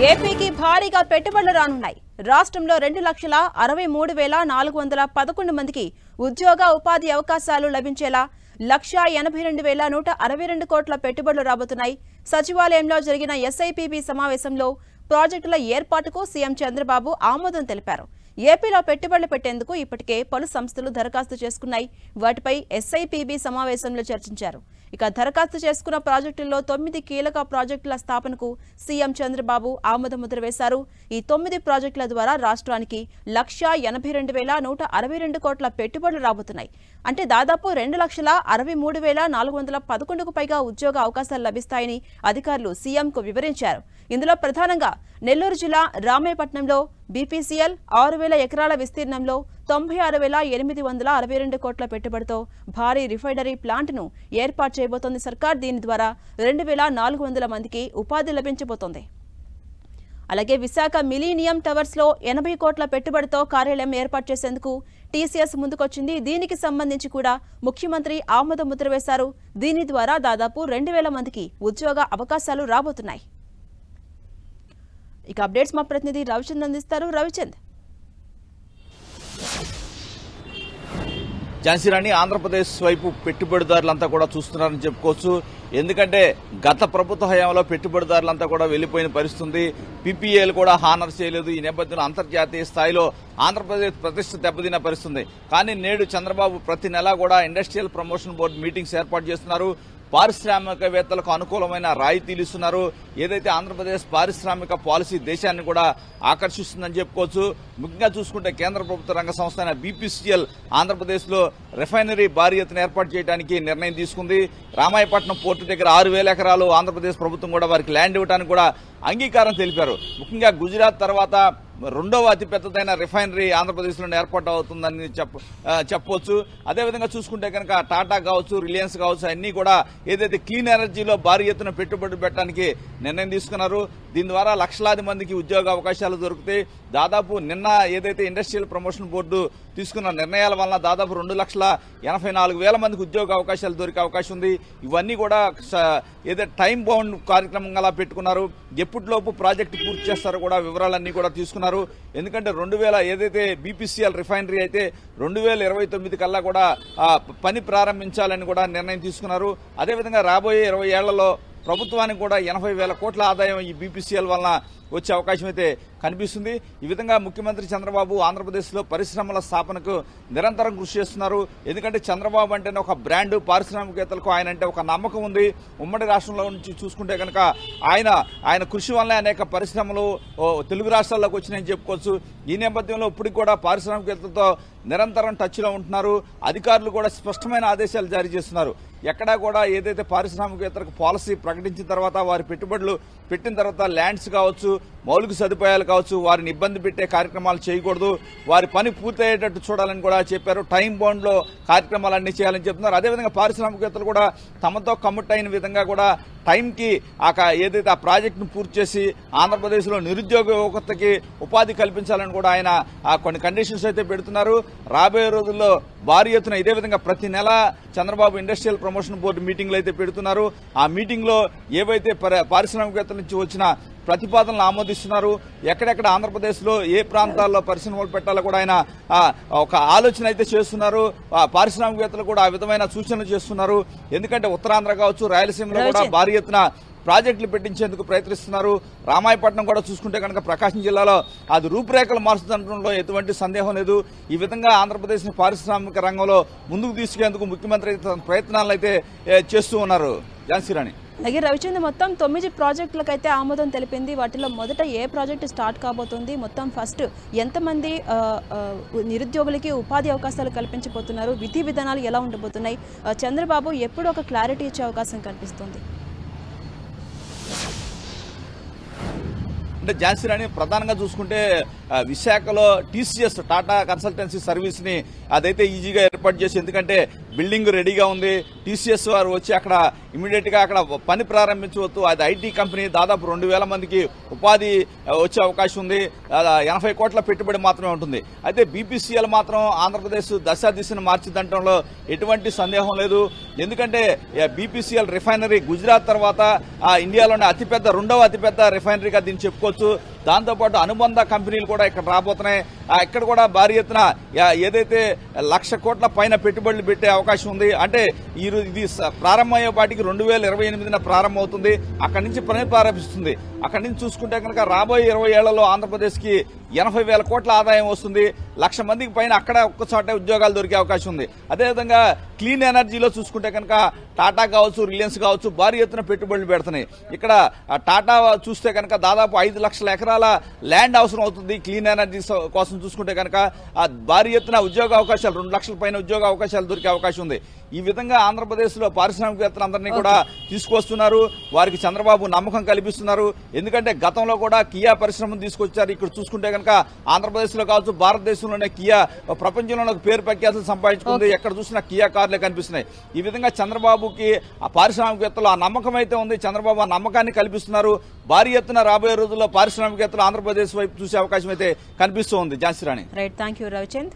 ఏపీకి భారీగా పెట్టుబడులు రానున్నాయి. రాష్ట్రంలో రెండు లక్షల అరవై మూడు వేల నాలుగు వందల పదకొండు మందికి ఉద్యోగ ఉపాధి అవకాశాలు లభించేలా లక్ష ఎనభై రెండు వేల నూట అరవై రెండు కోట్ల పెట్టుబడులు రాబోతున్నాయి. సచివాలయంలో జరిగిన ఎస్ఐపిబి సమావేశంలో ప్రాజెక్టుల ఏర్పాటుకు సీఎం చంద్రబాబు ఆమోదం తెలిపారు. ఏపీలో పెట్టుబడులు పెట్టేందుకు ఇప్పటికే పలు సంస్థలు దరఖాస్తు చేసుకున్నాయి. వాటిపై ఎస్ఐపిబి సమావేశంలో చర్చించారు. ఇక దరఖాస్తు చేసుకున్న ప్రాజెక్టుల్లో తొమ్మిది కీలక ప్రాజెక్టుల స్థాపనకు సీఎం చంద్రబాబు ఆమోద ముద్ర వేశారు ఈ తొమ్మిది ప్రాజెక్టుల ద్వారా రాష్ట్రానికి లక్ష ఎనభై రెండు వేల నూట అరవై రెండు కోట్ల పెట్టుబడులు రాబోతున్నాయి. అంటే దాదాపు రెండు లక్షల అరవై మూడు వేల నాలుగు వందల పదకొండుకు పైగా ఉద్యోగ అవకాశాలు లభిస్తాయని అధికారులు సీఎంకు వివరించారు. ఇందులో ప్రధానంగా నెల్లూరు జిల్లా రామేపట్నంలో బీపీసీఎల్ ఆరు వేల ఎకరాల విస్తీర్ణంలో తొంభై ఆరు వేల ఎనిమిది వందల అరవై రెండు కోట్ల పెట్టుబడితో భారీ రిఫైనరీ ప్లాంట్ను ఏర్పాటు చేయబోతోంది సర్కార్. దీని ద్వారా రెండు వేల నాలుగు వందల మందికి ఉపాధి లభించబోతోంది. అలాగే విశాఖ మిలీనియం టవర్స్లో ఎనభై కోట్ల పెట్టుబడితో కార్యాలయం ఏర్పాటు చేసేందుకు టీసీఎస్ ముందుకొచ్చింది. దీనికి సంబంధించి కూడా ముఖ్యమంత్రి ఆమోద ముద్ర వేశారు. దీని ద్వారా దాదాపు రెండు వేల మందికి ఉద్యోగ అవకాశాలు రాబోతున్నాయి. ఇక అప్డేట్స్ మా ప్రతినిధి రవిచంద్ అందిస్తారు. రవిచంద్. ఝాన్సీరాణి ఆంధ్రప్రదేశ్ వైపు పెట్టుబడిదారులంతా కూడా చూస్తున్నారని చెప్పుకోవచ్చు. ఎందుకంటే గత ప్రభుత్వ హయాంలో పెట్టుబడిదారులంతా కూడా వెళ్ళిపోయిన పరిస్థితుంది. పీపీఏలు కూడా హానర్ చేయలేదు. ఈ నేపథ్యంలో అంతర్జాతీయ స్థాయిలో ఆంధ్రప్రదేశ్ ప్రతిష్ట దెబ్బతిన్న పరిస్థితుంది. కానీ నేడు చంద్రబాబు ప్రతి నెలా కూడా ఇండస్ట్రియల్ ప్రమోషన్ బోర్డు మీటింగ్స్ ఏర్పాటు చేస్తున్నారు. పారిశ్రామికవేత్తలకు అనుకూలమైన రాయితీలు ఇస్తున్నారు. ఏదైతే ఆంధ్రప్రదేశ్ పారిశ్రామిక పాలసీ దేశాన్ని కూడా ఆకర్షిస్తుందని చెప్పుకోవచ్చు. ముఖ్యంగా చూసుకుంటే కేంద్ర ప్రభుత్వ రంగ సంస్థ అయిన బీపీసీఎల్ ఆంధ్రప్రదేశ్లో రిఫైనరీ భారీ ఎత్తున ఏర్పాటు చేయడానికి నిర్ణయం తీసుకుంది. రామాయపట్నం పోర్టు దగ్గర ఆరు వేల ఎకరాలు ఆంధ్రప్రదేశ్ ప్రభుత్వం కూడా వారికి ల్యాండ్ ఇవ్వడానికి కూడా అంగీకారం తెలిపారు. ముఖ్యంగా గుజరాత్ తర్వాత రెండవ అతిపెద్దదైన రిఫైనరీ ఆంధ్రప్రదేశ్లో ఏర్పాటు అవుతుందని చెప్ప చెప్పవచ్చు అదేవిధంగా చూసుకుంటే కనుక టాటా కావచ్చు రిలయన్స్ కావచ్చు అన్నీ కూడా ఏదైతే క్లీన్ ఎనర్జీలో భారీ ఎత్తున పెట్టుబడి పెట్టడానికి నిర్ణయం తీసుకున్నారు. దీని ద్వారా లక్షలాది మందికి ఉద్యోగ అవకాశాలు దొరుకుతాయి. దాదాపు నిన్న ఏదైతే ఇండస్ట్రియల్ ప్రమోషన్ బోర్డు తీసుకున్న నిర్ణయాల వలన దాదాపు రెండు లక్షల ఎనభై నాలుగు వేల మందికి ఉద్యోగ అవకాశాలు దొరికే అవకాశం ఉంది. ఇవన్నీ కూడా ఏదో టైం బౌండ్ కార్యక్రమంగా పెట్టుకున్నారు. ఎప్పటిలోపు ప్రాజెక్టు పూర్తి చేస్తారో కూడా వివరాలన్నీ కూడా తీసుకున్నారు. ఎందుకంటే రెండు వేల ఏదైతే బీపీసీఎల్ రిఫైనరీ అయితే రెండు వేల ఇరవై తొమ్మిది కల్లా కూడా పని ప్రారంభించాలని కూడా నిర్ణయం తీసుకున్నారు. అదేవిధంగా రాబోయే ఇరవై ఏళ్ళలో ప్రభుత్వానికి కూడా ఎనభై వేల కోట్ల ఆదాయం ఈ బీపీసీఎల్ వలన వచ్చే అవకాశం అయితే కనిపిస్తుంది. ఈ విధంగా ముఖ్యమంత్రి చంద్రబాబు ఆంధ్రప్రదేశ్లో పరిశ్రమల స్థాపనకు నిరంతరం కృషి చేస్తున్నారు. ఎందుకంటే చంద్రబాబు అంటేనే ఒక బ్రాండ్ పారిశ్రామికేతలకు ఆయన అంటే ఒక నమ్మకం ఉంది. ఉమ్మడి రాష్ట్రంలో నుంచి చూసుకుంటే కనుక ఆయన ఆయన కృషి వల్లనే అనేక పరిశ్రమలు తెలుగు రాష్ట్రాల్లోకి వచ్చినాయని చెప్పుకోవచ్చు. ఈ నేపథ్యంలో ఇప్పటికి కూడా పారిశ్రామికేతలతో నిరంతరం టచ్లో ఉంటున్నారు. అధికారులు కూడా స్పష్టమైన ఆదేశాలు జారీ చేస్తున్నారు. ఎక్కడా కూడా ఏదైతే పారిశ్రామికేతలకు పాలసీ ప్రకటించిన తర్వాత వారి పెట్టుబడులు పెట్టిన తర్వాత ల్యాండ్స్ కావచ్చు మౌలిక సదుపాయాలు కావచ్చు వారిని ఇబ్బంది పెట్టే కార్యక్రమాలు చేయకూడదు వారి పని పూర్తయ్యేటట్టు చూడాలని కూడా చెప్పారు. టైం బౌండ్లో కార్యక్రమాలు కార్యక్రమాలన్నీ చేయాలని చెప్తున్నారు. అదేవిధంగా పారిశ్రామికవేత్తలు కూడా తమతో కమిట్ అయిన విధంగా కూడా టైంకి ఆ ఏదైతే ఆ ప్రాజెక్టును పూర్తి చేసి ఆంధ్రప్రదేశ్లో నిరుద్యోగ యువతకి ఉపాధి కల్పించాలని కూడా ఆయన ఆ కొన్ని కండిషన్స్ అయితే పెడుతున్నారు. రాబోయే రోజుల్లో భారీ ఎత్తున ఇదే విధంగా ప్రతి నెల చంద్రబాబు ఇండస్ట్రియల్ ప్రమోషన్ బోర్డు మీటింగ్లు అయితే పెడుతున్నారు. ఆ మీటింగ్లో ఏవైతే పారిశ్రామికవేత్తల నుంచి వచ్చిన ప్రతిపాదనలు ఆమోదిస్తున్నారు. ఎక్కడెక్కడ ఆంధ్రప్రదేశ్లో ఏ ప్రాంతాల్లో పరిశ్రమలు పెట్టాలో కూడా ఆయన ఒక ఆలోచన అయితే చేస్తున్నారు. పారిశ్రామికవేత్తలు కూడా ఆ విధమైన సూచనలు చేస్తున్నారు. ఎందుకంటే ఉత్తరాంధ్ర కావచ్చు రాయలసీమలో కూడా. భారీ ఎత్తున ప్రాజెక్టులు పెట్టించేందుకు ప్రయత్నిస్తున్నారు. రామాయపట్నం కూడా చూసుకుంటే కనుక ప్రకాశం జిల్లాలో అది రూపురేఖలు మారుస్తుండడంలో ఎటువంటి సందేహం లేదు. ఈ విధంగా ఆంధ్రప్రదేశ్ పారిశ్రామిక రంగంలో ముందుకు తీసుకెళ్ళేందుకు ముఖ్యమంత్రి తన ప్రయత్నాలు అయితే చేస్తూ ఉన్నారు. ఝాన్సీరాణి అలాగే రవిచంద్ర మొత్తం తొమ్మిది ప్రాజెక్టులకైతే ఆమోదం తెలిపింది. వాటిలో మొదట ఏ ప్రాజెక్టు స్టార్ట్ కాబోతుంది? మొత్తం ఫస్ట్ ఎంతమంది నిరుద్యోగులకి ఉపాధి అవకాశాలు కల్పించబోతున్నారు? విధి విధానాలు ఎలా ఉండబోతున్నాయి? చంద్రబాబు ఎప్పుడు ఒక క్లారిటీ ఇచ్చే అవకాశం కనిపిస్తుంది అంటే ఝాన్సీరాణి ప్రధానంగా చూసుకుంటే విశాఖలో టీసీఎస్ టాటా కన్సల్టెన్సీ సర్వీస్ని అదైతే ఈజీగా ఏర్పాటు చేసి ఎందుకంటే బిల్డింగ్ రెడీగా ఉంది. టీసీఎస్ వారు వచ్చి అక్కడ ఇమీడియట్గా అక్కడ పని ప్రారంభించవచ్చు అది ఐటీ కంపెనీ దాదాపు రెండు వేల మందికి ఉపాధి వచ్చే అవకాశం ఉంది. ఎనభై కోట్ల పెట్టుబడి మాత్రమే ఉంటుంది. అయితే బీపీసీఎల్ మాత్రం ఆంధ్రప్రదేశ్ దశ దిశను మార్చిదంటంలో ఎటువంటి సందేహం లేదు. ఎందుకంటే బీపీసీఎల్ రిఫైనరీ గుజరాత్ తర్వాత ఆ, ఇండియాలోనే అతిపెద్ద రెండవ అతిపెద్ద రిఫైనరీగా దీన్ని చెప్పుకోవచ్చు. దాంతోపాటు అనుబంధ కంపెనీలు కూడా ఇక్కడ రాబోతున్నాయి. ఆ, ఇక్కడ కూడా భారీ ఎత్తున ఏదైతే లక్ష కోట్ల పైన పెట్టుబడులు పెట్టే అవకాశం ఉంది అంటే ఈ ఇది ప్రారంభమయ్యే పాటికి రెండు వేల ఇరవై ఎనిమిదిన ప్రారంభమవుతుంది. అక్కడి నుంచి పని ప్రారంభిస్తుంది అక్కడి నుంచి చూసుకుంటే కనుక రాబోయే ఇరవై ఏళ్ళలో ఆంధ్రప్రదేశ్కి ఎనభై వేల కోట్ల ఆదాయం వస్తుంది. లక్ష మందికి పైన అక్కడ ఒక్కచోటే ఉద్యోగాలు దొరికే అవకాశం ఉంది. అదేవిధంగా క్లీన్ ఎనర్జీలో చూసుకుంటే కనుక టాటా కావచ్చు రిలయన్స్ కావచ్చు భారీ ఎత్తున పెట్టుబడులు పెడుతున్నాయి. ఇక్కడ టాటా చూస్తే కనుక దాదాపు ఐదు లక్షల ఎకరాల ల్యాండ్ అవసరం అవుతుంది క్లీన్ ఎనర్జీ కోసం చూసుకుంటే కనుక. భారీ ఎత్తున ఉద్యోగ అవకాశాలు రెండు లక్షల పైన ఉద్యోగ అవకాశాలు దొరికే అవకాశం ఉంది. ఈ విధంగా ఆంధ్రప్రదేశ్లో పారిశ్రామికవేత్తలందరినీ కూడా తీసుకొస్తున్నారు వారికి చంద్రబాబు నమ్మకం కల్పిస్తున్నారు. ఎందుకంటే గతంలో కూడా కియా పరిశ్రమను తీసుకొచ్చారు. ఇక్కడ చూసుకుంటే కనుక ఆంధ్రప్రదేశ్లో కావచ్చు భారతదేశంలోనే కియా ప్రపంచంలో ఒక పేరు ప్రఖ్యాతులు సంపాదించుకుంది. ఎక్కడ చూసినా కియా కార్లే కనిపిస్తున్నాయి. ఈ విధంగా చంద్రబాబుకి ఆ పారిశ్రామికవేత్తలు ఆ నమ్మకం అయితే ఉంది. చంద్రబాబు ఆ నమ్మకాన్ని కల్పిస్తున్నారు. భారీ ఎత్తున రాబోయే రోజుల్లో పారిశ్రామికవేత్తలు ఆంధ్రప్రదేశ్ వైపు చూసే అవకాశం అయితే కనిపిస్తూ ఉంది. Jhansi Rani. Right thank you Ravichand